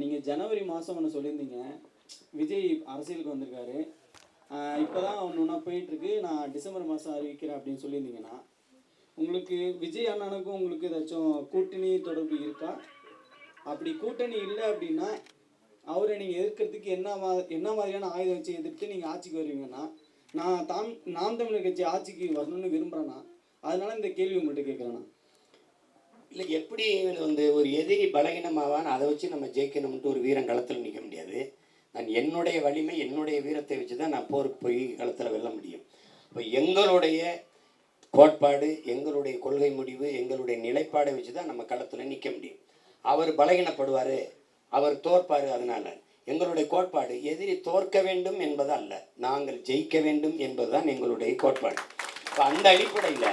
நீங்கள் ஜனவரி மாதம் ஒன்று சொல்லியிருந்தீங்க. விஜய் அரசியலுக்கு வந்திருக்காரு. இப்போ தான் ஒன்று ஒன்றா போயிட்டுருக்கு. நான் டிசம்பர் மாதம் அறிவிக்கிறேன் அப்படின்னு சொல்லியிருந்தீங்கன்னா உங்களுக்கு விஜய் அண்ணனுக்கும் உங்களுக்கு ஏதாச்சும் கூட்டணி தொடர்பு இருக்கா? அப்படி கூட்டணி இல்லை அப்படின்னா அவரை நீங்கள் எதிர்க்கிறதுக்கு என்ன மா என்ன மாதிரியான ஆயுதம் வச்சு எதிர்த்து நீங்கள் ஆட்சிக்கு வருவீங்கன்னா நான் தாம் நாம் தமிழர் கட்சி ஆட்சிக்கு வரணும்னு விரும்புகிறேன்னா அதனால இந்த கேள்வி உங்கள்கிட்ட கேட்குறேண்ணா இல்லை எப்படி வந்து ஒரு எதிரி பலகீனமாவான் அதை வச்சு நம்ம ஜெயிக்கணும்ட்டு ஒரு வீரன் களத்தில் நிற்க முடியாது. நான் என்னுடைய வலிமை என்னுடைய வீரத்தை வச்சு தான் நான் போருக்கு போய் களத்தில் வெல்ல முடியும். இப்போ எங்களுடைய கோட்பாடு எங்களுடைய கொள்கை முடிவு எங்களுடைய நிலைப்பாடை வச்சு தான் நம்ம களத்தில் நிற்க முடியும். அவர் பலகீனப்படுவார் அவர் தோற்பார் அதனால். எங்களுடைய கோட்பாடு எதிரி தோற்க வேண்டும் என்பது அல்ல நாங்கள் ஜெயிக்க வேண்டும் என்பதுதான் எங்களுடைய கோட்பாடு. இப்போ அந்த அடிப்படையில்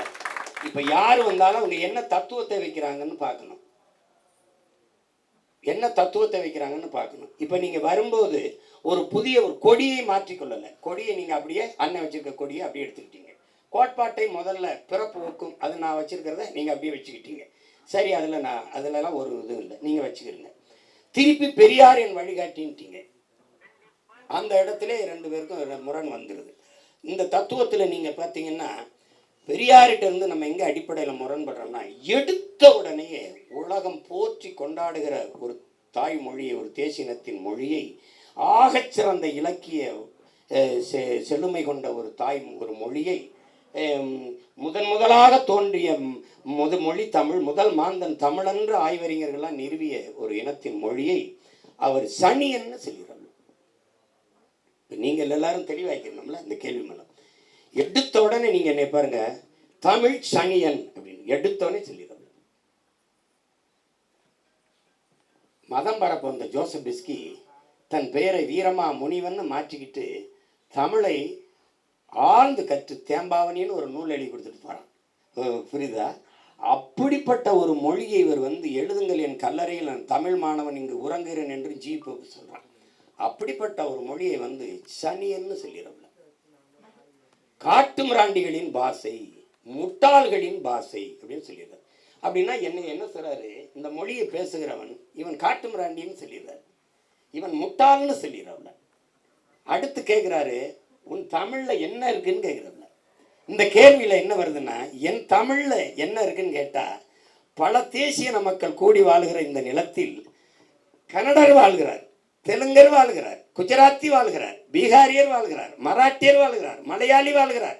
இப்போ யார் வந்தாலும் அவங்க என்ன தத்துவத்தை வைக்கிறாங்கன்னு பார்க்கணும். என்ன தத்துவத்தை வைக்கிறாங்கன்னு பார்க்கணும். இப்போ நீங்கள் வரும்போது ஒரு புதிய ஒரு கொடியை மாற்றிக்கொள்ளலை. கொடியை நீங்கள் அப்படியே அண்ணன் வச்சிருக்க கொடியை அப்படியே எடுத்துக்கிட்டீங்க. கோட்பாட்டை முதல்ல பிறப்பு ஒக்கும் அது நான் வச்சிருக்கிறத நீங்கள் அப்படியே வச்சுக்கிட்டீங்க. சரி அதில் நான் அதிலலாம் ஒரு இது இல்லை. நீங்கள் வச்சுக்கிறீங்க திருப்பி பெரியார் என் வழிகாட்டின்ட்டீங்க. அந்த இடத்துல ரெண்டு பேருக்கும் முரண் வந்துடுது இந்த தத்துவத்தில் நீங்கள் பார்த்தீங்கன்னா பெரியார்கிட்ட இருந்து நம்ம எங்கே அடிப்படையில் முரண்படுறோம்னா எடுத்த உடனே உலகம் போற்றி கொண்டாடுகிற ஒரு தாய்மொழியை ஒரு தேசினத்தின் மொழியை ஆகச்சிறந்த இலக்கிய செழுமை கொண்ட ஒரு தாய் ஒரு மொழியை முதன் முதலாக தோன்றிய முது மொழி தமிழ் முதல் மாந்தன் தமிழென்ற ஆய்வறிஞர்களால் நிறுவிய ஒரு இனத்தின் மொழியை அவர் சனி சொல்கிறார். இப்ப நீங்கள் எல்லாரும் தெளிவாக்கிடணும்ல இந்த கேள்வி மேலே. எடுத்த உடனே நீங்கள் என்னை பாருங்கள் தமிழ் சனியன் அப்படின்னு எடுத்தோன்னே சொல்லிடுறது. மதம் பரப்ப வந்த ஜோசப் பிஸ்கி தன் பெயரை வீரமா முனிவன் மாற்றிக்கிட்டு தமிழை ஆழ்ந்து கற்று தேம்பாவணின்னு ஒரு நூல் எழுதி கொடுத்துட்டு போறான். புரியுதா? அப்படிப்பட்ட ஒரு மொழியை இவர் வந்து எழுதுங்கள் என் கல்லறையில் நான் தமிழ் மாணவன் இங்கு உறங்குகிறேன் என்று ஜீப்பு சொல்றான். அப்படிப்பட்ட ஒரு மொழியை வந்து சனியன்னு சொல்லிடுறோம்ல. காட்டுமிராண்டிகளின் பாசை முட்டாள்களின் பாஷை அப்படின்னு சொல்லிடுறாரு. அப்படின்னா என்ன என்ன சொல்றாரு? இந்த மொழியை பேசுகிறவன் இவன் காட்டு மிராண்டின்னு சொல்லிடுறாரு. இவன் முட்டாள்னு சொல்லிடுறவன் அடுத்து கேட்குறாரு உன் தமிழில் என்ன இருக்குன்னு கேட்குறவன் இந்த கேள்வியில் என்ன வருதுன்னா என் தமிழில் என்ன இருக்குன்னு கேட்டால் பல தேசிய மக்கள் கூடி வாழுகிற இந்த நிலத்தில் கன்னடர் வாழ்கிறார் தெலுங்கர் வாழ்கிறார் குஜராத்தி வாழ்கிறார் பீகாரியர் வாழ்கிறார் மராட்டியர் வாழ்கிறார் மலையாளி வாழ்கிறார்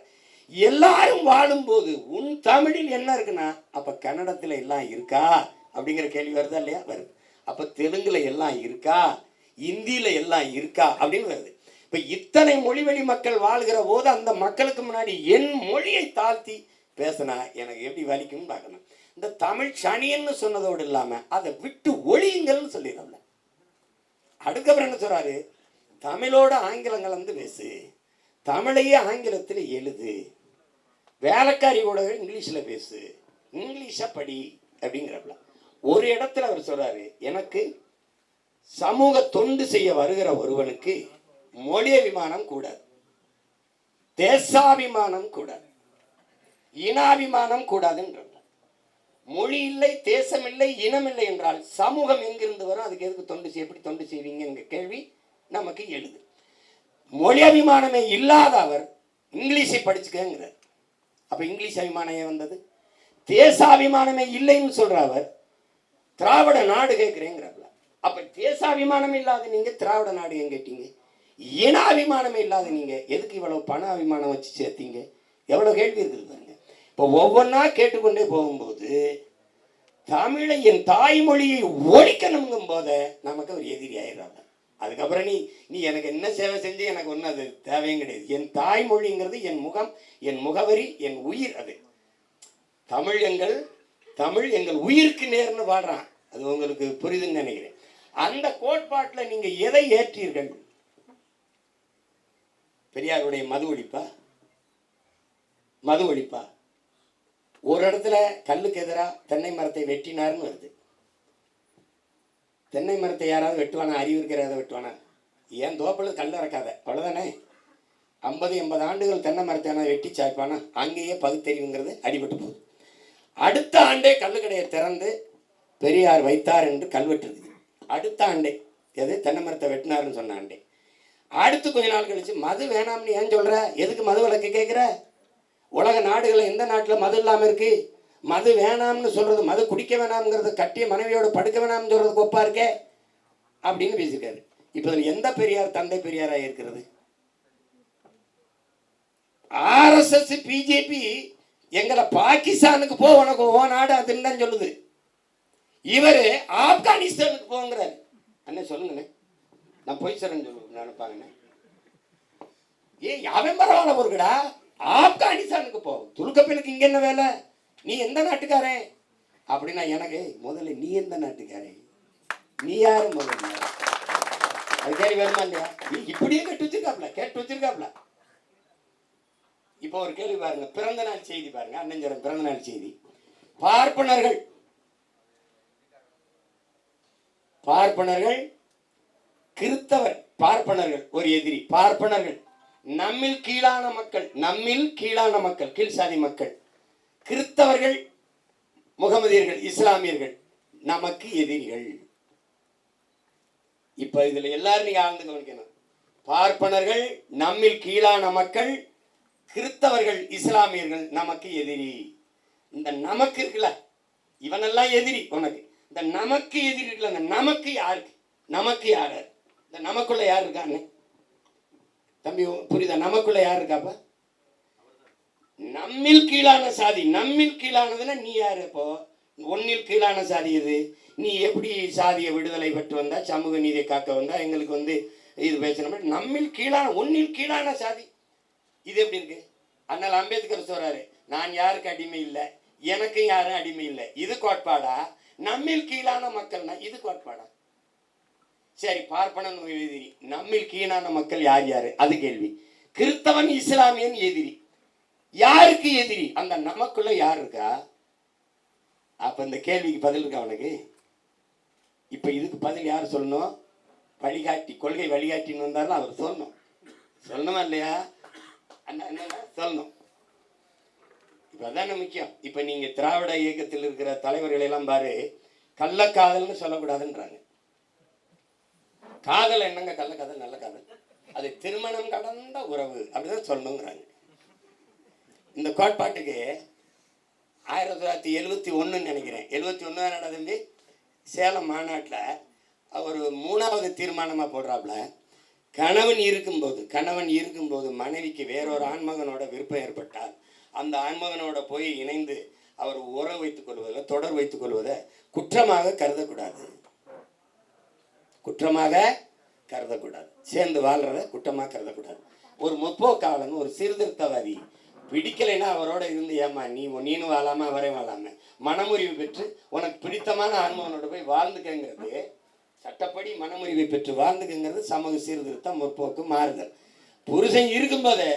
எல்லாரும் வாழும்போது உன் தமிழில் என்ன இருக்குன்னா அப்போ கன்னடத்தில் எல்லாம் இருக்கா? அப்படிங்கிற கேள்வி வருதா இல்லையா? வருது. அப்போ தெலுங்குல எல்லாம் இருக்கா? இந்தியில் எல்லாம் இருக்கா? அப்படின்னு வருது. இப்போ இத்தனை மொழிவழி மக்கள் வாழ்கிற போது அந்த மக்களுக்கு முன்னாடி என் மொழியை தாழ்த்தி பேசினா எனக்கு எப்படி வலிக்கும்னு பார்க்கணும். இந்த தமிழ் சனியன்னு சொன்னதோடு இல்லாமல் அதை விட்டு ஒழியுங்கள்னு சொல்லிடுறோம்ல அடுக்கப்புறம் என்ன சொல்கிறாரு தமிழோட ஆங்கிலம் கலந்து பேசு. தமிழையே ஆங்கிலத்தில் எழுது. வேலைக்காரி கூட இங்கிலீஷில் பேசு. இங்கிலீஷை படி அப்படிங்கிறப்பல. ஒரு இடத்துல அவர் சொல்கிறாரு எனக்கு சமூக தொண்டு செய்ய வருகிற ஒருவனுக்கு மொழி அபிமானம் கூடாது. தேசாபிமானம் கூடாது. இனாபிமானம் கூடாதுன்ற மொழி இல்லை தேசம் இல்லை இனம் இல்லை என்றால் சமூகம் எங்கிருந்து வரும்? அதுக்கு எதுக்கு தொண்டு செய்ய எப்படி தொண்டு செய்வீங்கங்கிற கேள்வி நமக்கு எழுது. மொழி அபிமானமே இல்லாத அவர் இங்கிலீஷை படிச்சுக்கங்கிறார். அப்போ இங்கிலீஷ் அபிமானம் ஏன் வந்தது. தேசாபிமானமே இல்லைன்னு சொல்கிற அவர் திராவிட நாடு கேட்கிறேங்கிறாப்ல. அப்ப தேசாபிமானம் இல்லாத நீங்கள் திராவிட நாடு ஏன் கேட்டீங்க? இனாபிமானமே இல்லாத நீங்கள் எதுக்கு இவ்வளோ பண அபிமானம் வச்சு சேர்த்தீங்க? எவ்வளோ கேள்வி இருக்குது பாருங்க. இப்போ ஒவ்வொன்றா கேட்டுக்கொண்டே போகும்போது தமிழை என் தாய்மொழியை ஒழிக்கணுங்கும் போத நமக்கு அவர் எதிரி ஆயிடுறாங்க அதுக்கப்புறம் நீ நீ எனக்கு என்ன சேவை செஞ்சு எனக்கு ஒன்றும் அது தேவையும் கிடையாது. என் தாய்மொழிங்கிறது என் முகம் என் முகவரி என் உயிர் அது. தமிழ் எங்கள் தமிழ் எங்கள் உயிருக்கு நேர்னு பாடுறான். அது உங்களுக்கு புரியுதுன்னு நினைக்கிறேன். அந்த கோட்பாட்டில் நீங்கள் எதை ஏற்றீர்கள்? பெரியாருடைய மது ஒழிப்பா? மது ஒழிப்பா? ஒரு இடத்துல கல்லுக்கு எதிராக தென்னை மரத்தை வெட்டினார்னு வருது. தென்னை மரத்தை யாராவது வெட்டுவானா? அறிவு இருக்கிறத வெட்டுவானா? ஏன் தோப்பில் கல் இறக்காத அவ்வளோதானே ஐம்பது எண்பது ஆண்டுகள் தென்னை மரத்தை ஆனால் வெட்டி சாய்ப்பானா? அங்கேயே பகுத்தறிவுங்கிறது அடிபட்டு போகுது. அடுத்த ஆண்டே கல்லுக்கடையை திறந்து பெரியார் வைத்தார் என்று கல்வெட்டு இருக்குது அடுத்த ஆண்டே. எது? தென்னை மரத்தை வெட்டினாருன்னு சொன்ன ஆண்டே. அடுத்து கொஞ்ச நாள் கழிச்சு மது வேணாம்னு ஏன் சொல்கிற எதுக்கு மது விளக்கு கேட்குற உலக நாடுகளில் எந்த நாட்டில் மது இல்லாமல் இருக்குது மது வேணாம்னு சொல்றது மது குடிக்க வேணாம்ங்கிறது கட்டிய மனைவியோட படுக்க வேணாம்னு சொல்றது ஒப்பா இருக்கே? அப்படின்னு பேசியிருக்காரு. இப்போ இதில் எந்த பெரியார் தந்தை பெரியாராக இருக்கிறது? ஆர்எஸ்எஸ் பிஜேபி எங்களை பாகிஸ்தானுக்கு போ உனக்கு ஓ நாடு அதுன்னு சொல்லுது. இவர் ஆப்கானிஸ்தானுக்கு போங்கிறார். அண்ணே சொல்லுங்கண்ணே. நான் போய் சொல்றேன்னு சொல்லு நினைப்பாங்கண்ணே. ஏ அவன் பரவாயில்ல பொருக்குடா ஆப்கானிஸ்தானுக்கு போ. துலுக்கப்பினுக்கு இங்க என்ன வேலை? நீ எந்த நாட்டுக்காரன்? அப்படின்னா எனக்கு முதல்ல நீ எந்த நாட்டுக்காரன்? நீ யாரு முதல்ல? அது கேள்வி வருமா இல்லையா? நீ இப்படியே கேட்டு வச்சிருக்காப்ல கேட்டு வச்சிருக்காப்ல. இப்போ ஒரு கேள்வி பாருங்க பிறந்த நாள் செய்தி பாருங்க அண்ணஞ்சரம் பிறந்த நாள் செய்தி. பார்ப்பனர்கள். பார்ப்பனர்கள் கிறித்தவர் பார்ப்பனர்கள் ஒரு எதிரி. பார்ப்பனர்கள் நம்மில் கீழான மக்கள் நம்மில் கீழான மக்கள் கீழ் சாதி மக்கள். கிறித்தவர்கள் முகமதியர்கள் இஸ்லாமியர்கள் நமக்கு எதிரிகள். இப்ப இதுல எல்லாரும் நீங்க ஆழ்ந்து கவனிக்கணும். பார்ப்பனர்கள் நம்மில் கீழான மக்கள் கிறித்தவர்கள் இஸ்லாமியர்கள் நமக்கு எதிரி. இந்த நமக்கு இருக்குல்ல இவனெல்லாம் எதிரி உனக்கு. இந்த நமக்கு எதிரி இருக்குல்ல இந்த நமக்கு யாருக்கு? நமக்கு யாரு? இந்த நமக்குள்ள யார் இருக்கான்னு? தம்பி புரியுதா? நமக்குள்ள யார் இருக்காப்பா? நம்மில் கீழான சாதி நம்மில் கீழானதுன்னா நீ யார் இப்போ ஒன்னில் கீழான சாதி இது நீ எப்படி சாதியை விடுதலை பெற்று வந்தா சமூக நீதியை காக்க வந்தா? எங்களுக்கு வந்து இது பேசணும் நம்மில் கீழான ஒன்னில் கீழான சாதி. இது எப்படி இருக்கு? அண்ணல் அம்பேத்கர் சொல்றாரு நான் யாருக்கு அடிமை இல்லை? எனக்கு யாரும் அடிமை இல்லை? இது கோட்பாடா? நம்மில் கீழான மக்கள்னா இது கோட்பாடா? சரி பார்ப்பனன் எதிரி நம்மில் கீழான மக்கள் யார் யாரு? அது கேள்வி. கிறிஸ்தவன் இஸ்லாமியன் எதிரி. யாருக்கு எதிரி? அந்த நமக்குள்ள யார் இருக்கா? அப்ப இந்த கேள்விக்கு பதில் இருக்கா அவனுக்கு இப்ப இதுக்கு பதில் யார் சொல்லணும்? வழிகாட்டி கொள்கை வழிகாட்டின்னு வந்தாலும் அவர் சொல்லணும். சொல்லணுமா இல்லையா? அண்ணா சொல்லணும். இப்ப முக்கியம். இப்ப நீங்க திராவிட இயக்கத்தில் இருக்கிற தலைவர்கள் எல்லாம் பாரு கள்ளக்காதல்னு சொல்லக்கூடாதுன்றாங்க. காதல் என்னங்க கள்ளக்காதல் நல்ல காதல்? அது திருமணம் கடந்த உறவு அப்படிதான் சொல்லணுங்கிறாங்க. இந்த கோட்பாட்டுக்கு ஆயிரத்தி தொள்ளாயிரத்தி எழுபத்தி ஒன்றுன்னு நினைக்கிறேன். எழுபத்தி ஒன்று நடந்து சேலம் மாநாட்டில் அவர் மூணாவது தீர்மானமாக போடுறாப்புல கணவன் இருக்கும்போது கணவன் இருக்கும்போது மனைவிக்கு வேறொரு ஆண்மகனோட விருப்பம் ஏற்பட்டால் அந்த ஆண்மகனோட போய் இணைந்து அவர் உறவு வைத்துக் கொள்வதில் தொடர் வைத்துக் கொள்வதை குற்றமாக கருதக்கூடாது. குற்றமாக கருதக்கூடாது. சேர்ந்து வாழ்றத குற்றமாக கருதக்கூடாது. ஒரு முற்போக்காளன் ஒரு சீர்திருத்தவாதி பிடிக்கலைன்னா அவரோட இருந்து ஏமா நீ நீனும் வாழாம அவரே வாழாம. மனமுறிவு பெற்று உனக்கு பிடித்தமான ஆன்மவனோட போய் வாழ்ந்துக்கங்கிறது சட்டப்படி மனமுறிவை பெற்று வாழ்ந்துக்கங்கிறது சமூக சீர்திருத்தம் முற்போக்கு மாறுதல். புருஷன் இருக்கும்போதே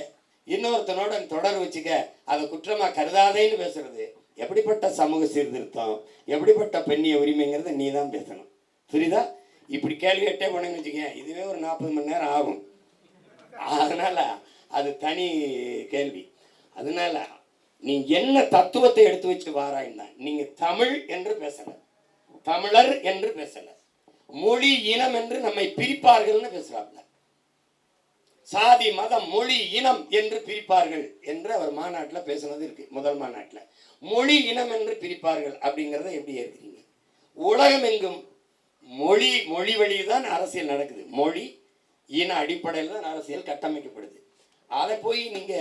இன்னொருத்தனோட தொடர் வச்சுக்க அதை குற்றமாக கருதாதேன்னு பேசுறது. எப்படிப்பட்ட சமூக சீர்திருத்தம் எப்படிப்பட்ட பெண்ணிய உரிமைங்கிறத நீ தான் பேசணும். புரியுதா? இப்படி கேள்வி கேட்டே போனேன்னு வச்சுக்க இதுவே ஒரு நாற்பது மணி நேரம் ஆகும். அதனால அது தனி கேள்வி. அதனால நீ என்ன தத்துவத்தை எடுத்து வச்சு வாராய்னா நீங்க தமிழ் என்று பேசல. தமிழர் என்று பேசல. மொழி இனம் என்று நம்மை பிரிப்பார்கள்னு பேசுறாப்ல. சாதி மதம் மொழி இனம் என்று பிரிப்பார்கள் என்று அவர் மாநாட்டில் பேசுனது இருக்கு முதல் மாநாட்டில். மொழி இனம் என்று பிரிப்பார்கள் அப்படிங்கிறத எப்படி ஏற்கிறீங்க? உலகம் எங்கும் மொழி மொழி வழிதான் அரசியல் நடக்குது. மொழி இன அடிப்படையில் தான் அரசியல் கட்டமைக்கப்படுது. அதை போய் நீங்க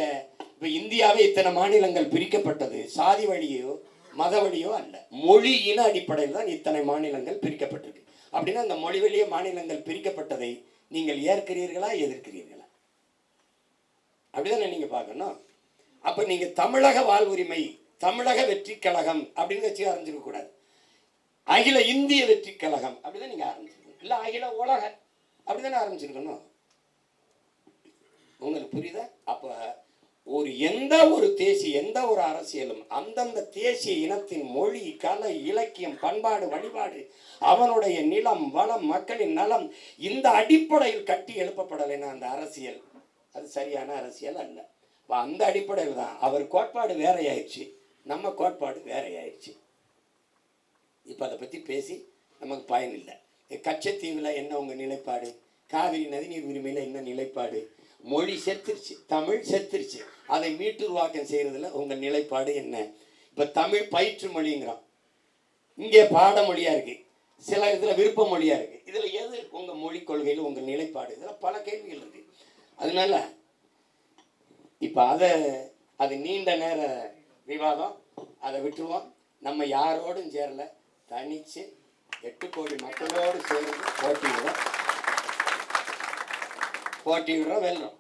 இப்போ இந்தியாவே இத்தனை மாநிலங்கள் பிரிக்கப்பட்டது சாதி வழியோ மத வழியோ அல்ல. மொழி இன அடிப்படையில் தான் இத்தனை மாநிலங்கள் பிரிக்கப்பட்டிருக்கு. அப்படின்னா அந்த மொழி வழிய மாநிலங்கள் பிரிக்கப்பட்டதை நீங்கள் ஏற்கிறீர்களா எதிர்க்கிறீர்களா? அப்படிதானே நீங்க பார்க்கணும். அப்ப நீங்க தமிழக வாழ்வுரிமை தமிழக வெற்றி கழகம் அப்படின்னு வச்சு ஆரம்பிச்சிருக்க கூடாது. அகில இந்திய வெற்றி கழகம் அப்படிதான் நீங்க ஆரம்பிச்சிருக்கணும். இல்ல அகில உலக அப்படிதானே ஆரம்பிச்சிருக்கணும். உங்களுக்கு புரியுதா? அப்போ ஒரு எந்த ஒரு தேசிய எந்த ஒரு அரசியலும் அந்தந்த தேசிய இனத்தின் மொழி கலை இலக்கியம் பண்பாடு வழிபாடு அவனுடைய நிலம் வளம் மக்களின் நலம் இந்த அடிப்படையில் கட்டி எழுப்பப்படலைன்னா அந்த அரசியல். அது சரியான அரசியல் அல்ல. அந்த அடிப்படையில் தான். அவர் கோட்பாடு வேறையாயிடுச்சு. நம்ம கோட்பாடு வேறையாயிடுச்சு. இப்போ அதை பற்றி பேசி நமக்கு பயன் இல்லை. கச்சத்தீவில் என்ன உங்கள் நிலைப்பாடு? காவிரி நதிநீர் உரிமையில் என்ன நிலைப்பாடு? மொழி செத்துருச்சு தமிழ் செத்துருச்சு. அதை மீட்டுருவாக்கம் செய்கிறதுல உங்கள் நிலைப்பாடு என்ன? இப்போ தமிழ் பயிற்று மொழிங்கிறோம். இங்கே பாடமொழியாக இருக்கு. சில இதில் விருப்ப மொழியாக இருக்குது இதில் எது உங்கள் மொழி கொள்கையில் உங்கள் நிலைப்பாடு? இதில் பல கேள்விகள் இருக்குது அதனால இப்போ அதை அது நீண்ட நேர விவாதம். அதை விட்டுருவோம். நம்ம யாரோடும் சேரலை. தனிச்சு எட்டு கோடி மக்களோடு சேர்ந்து போட்டியிடுறோம் போட்டியிடுறோம் வெல்றோம்.